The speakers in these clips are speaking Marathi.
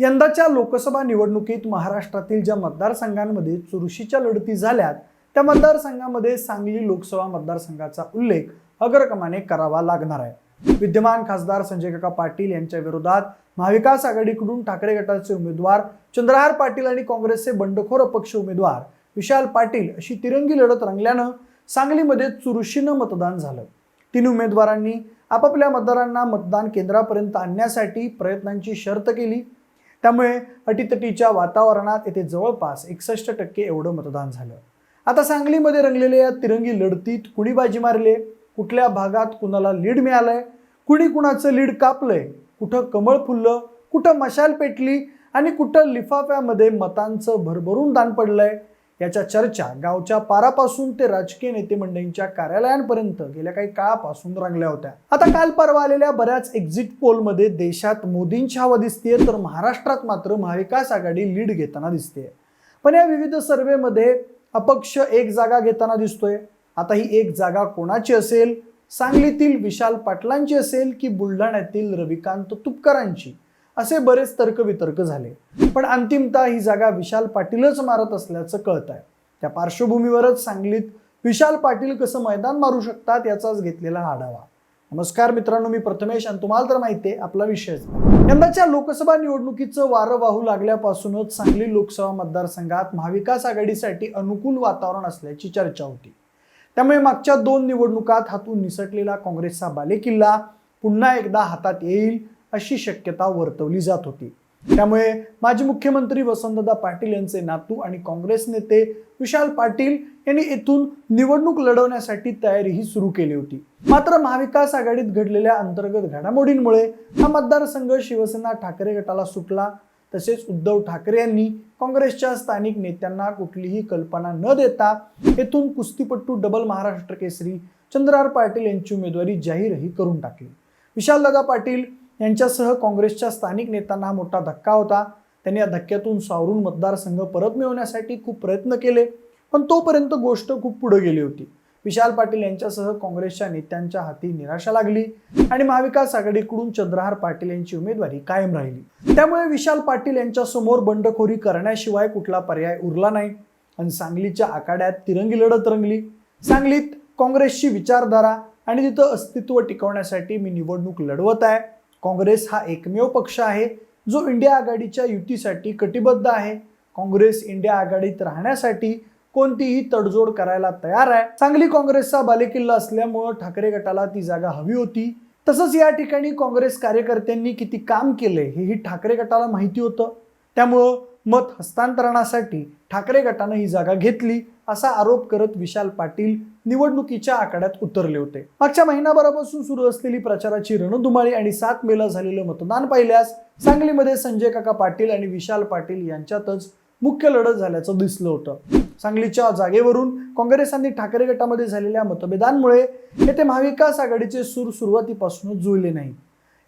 यंदाच्या लोकसभा निवडणुकीत महाराष्ट्रातील ज्या मतदारसंघांमध्ये चुरशीच्या लढती झाल्यात त्या मतदारसंघामध्ये सांगली लोकसभा मतदारसंघाचा उल्लेख अग्रक्रमाने करावा लागणार आहे. विद्यमान खासदार संजय काका पाटील यांच्या विरोधात महाविकास आघाडीकडून ठाकरे गटाचे उमेदवार चंद्रहार पाटील आणि काँग्रेसचे बंडखोर अपक्ष उमेदवार विशाल पाटील अशी तिरंगी लढत रंगल्यानं सांगलीमध्ये चुरशीनं मतदान झालं. तीन उमेदवारांनी आपापल्या मतदारांना मतदान केंद्रापर्यंत आणण्यासाठी प्रयत्नांची शर्त केली. त्यामुळे अटीतटीच्या वातावरणात येथे जवळपास एकसष्ट टक्के एवढं मतदान झालं. आता सांगलीमध्ये रंगलेल्या या तिरंगी लढतीत कुणी बाजी मारले? कुठल्या भागात कुणाला लीड मिळालंय? कुणी कुणाचं लीड कापलंय? कुठं कमळ फुललं? कुठं मशाल पेटली? आणि कुठं लिफाफ्यामध्ये मतांचं भरभरून दान पडलंय? याच्या चर्चा गावच्या पारापासून ते राजकीय नेते मंडळींच्या कार्यालयांपर्यंत गेल्या काही काळापासून रंगल्या होत्या. आता काल परवा आलेल्या बऱ्याच एक्झिट पोलमध्ये देशात मोदींची हवा दिसतेय तर महाराष्ट्रात मात्र महाविकास आघाडी लीड घेताना दिसते पण या विविध सर्वेमध्ये अपक्ष एक जागा घेताना दिसतोय. आता ही एक जागा कोणाची असेल? सांगलीतील विशाल पाटलांची असेल की बुलढाण्यातील रविकांत तुपकरांची? असे बरेच तर्कवितर्क झाले. पण अंतिमतः ही जागा विशाल पाटीलच मारत असल्याचं कळत आहे त्या पार्श्वभूमीवरच सांगलीत विशाल पाटील कसं मैदान मारू शकतात याचाच घेतलेला आढावा. नमस्कार मित्रांनो मी प्रथमेश आणि तुम्हाला तर माहिती आहे आपला विषयच यंदाच्या लोकसभा निवडणुकीचं वारं वाहू लागल्यापासूनच सांगली लोकसभा मतदारसंघात महाविकास आघाडीसाठी अनुकूल वातावरण असल्याची चर्चा होती. त्यामुळे मागच्या दोन निवडणुकात हातून निसटलेला काँग्रेसचा बालेकिल्ला पुन्हा एकदा हातात येईल अशी शक्यता वर्तवली जात होती. त्यामुळे माजी मुख्यमंत्री वसंतदा पाटील यांचे नातू आणि काँग्रेस नेते विशाल पाटील यांनी येथून निवडणूक लढवण्यासाठी तयारीही सुरू केली होती. मात्र महाविकास आघाडीत घडलेल्या अंतर्गत घडामोडींमुळे हा मतदारसंघ शिवसेना ठाकरे गटाला सुटला. तसेच उद्धव ठाकरे यांनी काँग्रेसच्या स्थानिक नेत्यांना कुठलीही कल्पना न देता येथून कुस्तीपट्टू डबल महाराष्ट्र केसरी चंद्रार पाटील यांची उमेदवारी जाहीरही करून टाकली. विशालदादा पाटील यांच्यासह काँग्रेसच्या स्थानिक नेत्यांना हा मोठा धक्का होता. त्यांनी या धक्क्यातून सावरून मतदारसंघ परत मिळवण्यासाठी खूप प्रयत्न केले पण तोपर्यंत गोष्ट खूप पुढे गेली होती. विशाल पाटील यांच्यासह काँग्रेसच्या नेत्यांच्या हाती निराशा लागली आणि महाविकास आघाडीकडून चंद्रहार पाटील यांची उमेदवारी कायम राहिली. त्यामुळे विशाल पाटील यांच्यासमोर बंडखोरी करण्याशिवाय कुठला पर्याय उरला नाही आणि सांगलीच्या आखाड्यात तिरंगी लढत रंगली. सांगलीत काँग्रेसची विचारधारा आणि तिथं अस्तित्व टिकवण्यासाठी मी निवडणूक लढवत आहे. काँग्रेस हा एकमेव पक्ष आहे जो इंडिया आघाडीच्या युतीसाठी कटिबद्ध आहे. काँग्रेस इंडिया आघाडीत राहण्यासाठी कोणतीही तडजोड करायला तयार आहे. सांगली काँग्रेसचा बालेकिल्ला असल्यामुळं ठाकरे गटाला ती जागा हवी होती. तसंच या ठिकाणी काँग्रेस कार्यकर्त्यांनी किती काम केले हेही ठाकरे गटाला माहिती होतं. त्यामुळं मत हस्तांतरणासाठी ठाकरे गटानं ही जागा घेतली असा आरोप करत विशाल पाटील निवडणुकीच्या आखाड्यात उतरले होते. मागच्या महिनाभरापासून सुरू असलेली प्रचाराची रणधुमाळी आणि सात मेला झालेलं मतदान पाहिल्यास सांगलीमध्ये संजय काका पाटील आणि विशाल पाटील यांच्यातच मुख्य लढत झाल्याचं दिसलं होतं. सांगलीच्या जागेवरून काँग्रेस आणि ठाकरे गटामध्ये झालेल्या मतभेदांमुळे येथे महाविकास आघाडीचे सूर सुरुवातीपासूनच जुळले नाही.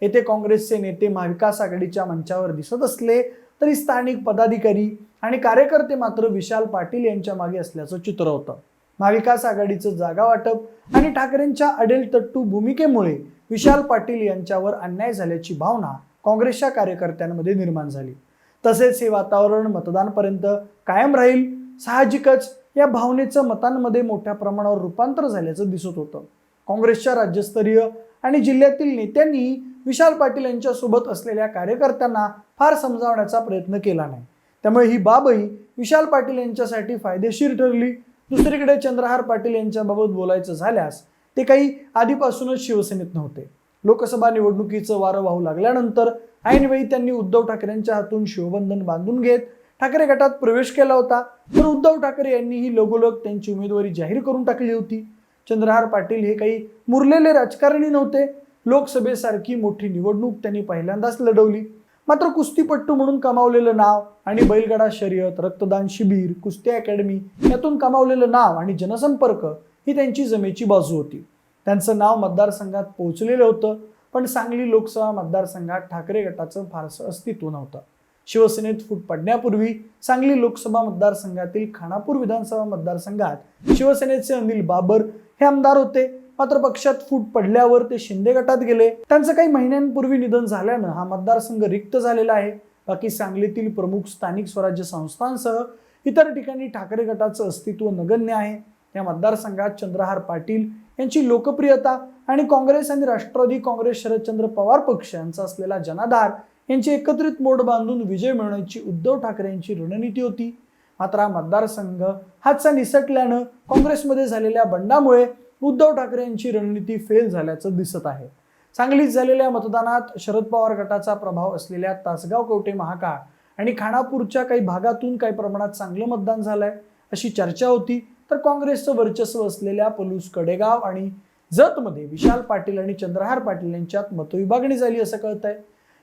येथे काँग्रेसचे नेते महाविकास आघाडीच्या मंचावर दिसत असले तरी स्थानिक पदाधिकारी आणि कार्यकर्ते मात्र विशाल पाटील यांच्या मागे असल्याचं चित्र होतं. महाविकास आघाडीचं जागा वाटप आणि ठाकरेंच्या अडेलतट्टू भूमिकेमुळे विशाल पाटील यांच्यावर अन्याय झाल्याची भावना काँग्रेसच्या कार्यकर्त्यांमध्ये निर्माण झाली. तसेच हे वातावरण मतदानपर्यंत कायम राहील साहजिकच या भावनेचं मतांमध्ये मोठ्या प्रमाणावर रूपांतर झाल्याचं दिसत होतं. काँग्रेसच्या राज्यस्तरीय आणि जिल्ह्यातील नेत्यांनी विशाल पाटील यांच्यासोबत असलेल्या कार्यकर्त्यांना फार समजावण्याचा प्रयत्न केला नाही. त्यामुळे ही बाबही विशाल पाटील यांच्यासाठी फायदेशीर ठरली. दुसरीकडे चंद्रहार पाटील यांच्याबाबत बोलायचं झाल्यास ते काही आधीपासूनच शिवसेनेत नव्हते. लोकसभा निवडणुकीचं वारं वाहू लागल्यानंतर ऐनवेळी त्यांनी उद्धव ठाकरेंच्या हातून शिवबंधन बांधून घेत ठाकरे गटात प्रवेश केला होता. तर उद्धव ठाकरे यांनीही लगोलग त्यांची उमेदवारी जाहीर करून टाकली होती. चंद्रहार पाटील हे काही मुरलेले राजकारणी नव्हते. लोकसभेसारखी मोठी निवडणूक त्यांनी पहिल्यांदाच लढवली. मात्र कुस्तीपट्टू म्हणून कमावलेलं नाव आणि बैलगाडा शर्यत रक्तदान शिबिर कुस्ती अकॅडमी यातून कमावलेलं नाव आणि जनसंपर्क ही त्यांची जमेची बाजू होती. त्यांचं नाव मतदारसंघात पोहोचलेलं होतं पण सांगली लोकसभा मतदारसंघात ठाकरे गटाचं फारसं अस्तित्व नव्हतं. शिवसेनेत फूट पडण्यापूर्वी सांगली लोकसभा मतदारसंघातील खानापूर विधानसभा मतदारसंघात शिवसेनेचे अनिल बाबर हे आमदार होते. मात्र पक्षात फूट पडल्यावर ते शिंदे गटात गेले. त्यांचं काही महिन्यांपूर्वी निधन झाल्यानं हा मतदारसंघ रिक्त झालेला आहे. बाकी सांगलीतील प्रमुख स्थानिक स्वराज्य संस्थांसह इतर ठिकाणी ठाकरे गटाचं अस्तित्व नगण्य आहे. या मतदारसंघात चंद्रहार पाटील यांची लोकप्रियता आणि काँग्रेस आणि राष्ट्रवादी काँग्रेस शरदचंद्र पवार पक्ष यांचा असलेला जनाधार यांची एकत्रित मोड बांधून विजय मिळवण्याची उद्धव ठाकरे यांची रणनीती होती. मात्र हा मतदारसंघ हातचा निसटल्यानं काँग्रेसमध्ये झालेल्या बंडामुळे उद्धव ठाकरे यांची रणनीती फेल झाल्याचं दिसत आहे. सांगलीत झालेल्या मतदानात शरद पवार गटाचा प्रभाव असलेल्या तासगाव कवटे महाकाळ आणि खानापूरच्या काही भागातून काही प्रमाणात चांगलं मतदान झालंय अशी चर्चा होती. तर काँग्रेसचं वर्चस्व असलेल्या पलूस कडेगाव आणि जतमध्ये विशाल पाटील आणि चंद्रहार पाटील यांच्यात मतविभागणी झाली असं कळत आहे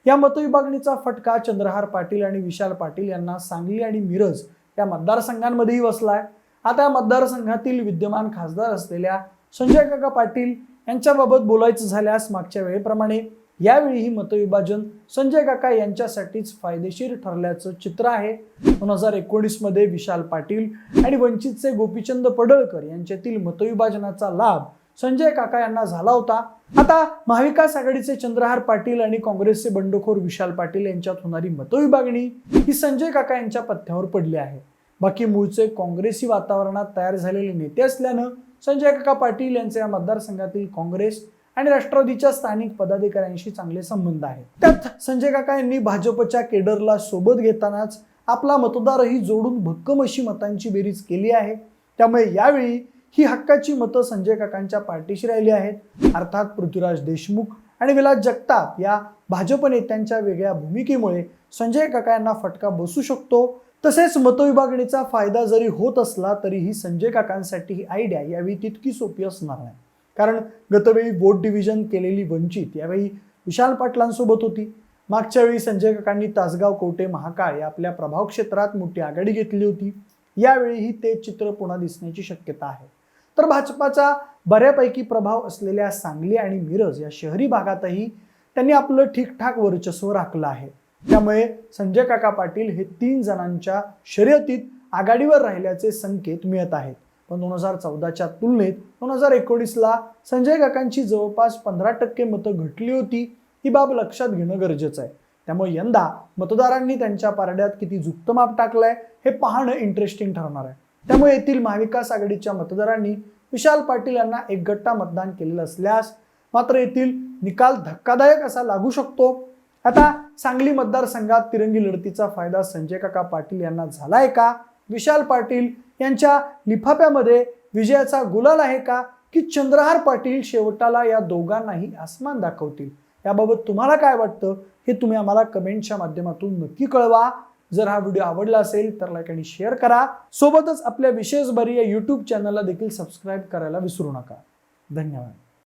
या मतविभागणीचा फटका चंद्रहार पाटील आणि विशाल पाटील यांना सांगली आणि मिरज या मतदारसंघांमध्येही बसलाय. आता या मतदारसंघातील विद्यमान खासदार असलेल्या संजय काका पाटील यांच्याबाबत बोलायचं झाल्यास मागच्या वेळेप्रमाणे यावेळी ही मतविभाजन संजय काका यांच्यासाठीच फायदेशीर ठरल्याचं चित्र आहे. दोन हजार एकोणीसमध्ये विशाल पाटील आणि वंचितचे गोपीचंद पडळकर यांच्यातील मतविभाजनाचा लाभ संजय काका यांना झाला होता. आता महाविकास आघाडीचे चंद्रहार पाटील आणि काँग्रेसचे बंडखोर विशाल पाटील यांच्यात होणारी मतविभागणी ही संजय काका यांच्या पथ्यावर पडली आहे. बाकी मूळचे काँग्रेसी वातावरणात तयार झालेले नेते असल्यानं संजय काका पाटील यांचे या मतदारसंघातील काँग्रेस आणि राष्ट्रवादीच्या स्थानिक पदाधिकाऱ्यांशी चांगले संबंध आहेत. त्यात संजय काका यांनी भाजपच्या केडरला सोबत घेतानाच आपला मतदारही जोडून भक्कम अशी मतांची बेरीज केली आहे. त्यामुळे यावेळी ही हक्काची मतं संजय काकांच्या पार्टीशी राहिली आहेत. अर्थात पृथ्वीराज देशमुख आणि विलास जगताप या भाजप नेत्यांच्या वेगळ्या भूमिकेमुळे संजय काका यांना फटका बसू शकतो. तसेच मतविभागणीचा फायदा जरी होत असला तरीही संजय काकांसाठी ही आयडिया यावेळी तितकी सोपी असणार नाही. कारण गतवेळी वोट डिव्हिजन केलेली वंचित यावेळी विशाल पाटलांसोबत होती. मागच्या वेळी संजय काकांनी तासगाव कोटे महाकाळ या आपल्या प्रभाव क्षेत्रात मोठी आघाडी घेतली होती. यावेळीही ते चित्र पुन्हा दिसण्याची शक्यता आहे. तर भाजपाचा बऱ्यापैकी प्रभाव असलेल्या सांगली आणि मिरज या शहरी भागातही त्यांनी आपलं ठीकठाक वर्चस्व राखलं आहे. त्यामुळे संजय काका पाटील हे तीन जणांच्या शर्यतीत आघाडीवर राहिल्याचे संकेत मिळत आहेत. पण दोन हजार चौदाच्या तुलनेत दोन हजार एकोणीसला संजय काकांची जवळपास पंधरा टक्के मतं घटली होती ही बाब लक्षात घेणं गरजेचं आहे. त्यामुळे यंदा मतदारांनी त्यांच्या पारड्यात किती जुक्त माप टाकलंय हे पाहणं इंटरेस्टिंग ठरणार आहे. त्यामुळे येथील महाविकास आघाडीच्या मतदारांनी विशाल पाटील यांना एकगट्टा मतदान केलेलं असल्यास मात्र येथील निकाल धक्कादायक असा लागू शकतो. आता सांगली मतदारसंघात तिरंगी लढतीचा फायदा संजय काका पाटील यांना झालाय का? विशाल पाटील यांच्या लिफाफ्यामध्ये विजयाचा गुलाल आहे का? की चंद्रहार पाटील शेवटाला या दोघांनाही आसमान दाखवतील? याबाबत तुम्हाला काय वाटतं? हे तुम्ही आम्हाला कमेंटच्या माध्यमातून नक्की कळवा. जर हा व्हिडिओ आवडला असेल तर लाईक आणि शेअर करा. सोबतच आपल्या विशेष बरी या यूट्यूब चॅनलला देखील सबस्क्राईब करायला विसरू नका. धन्यवाद.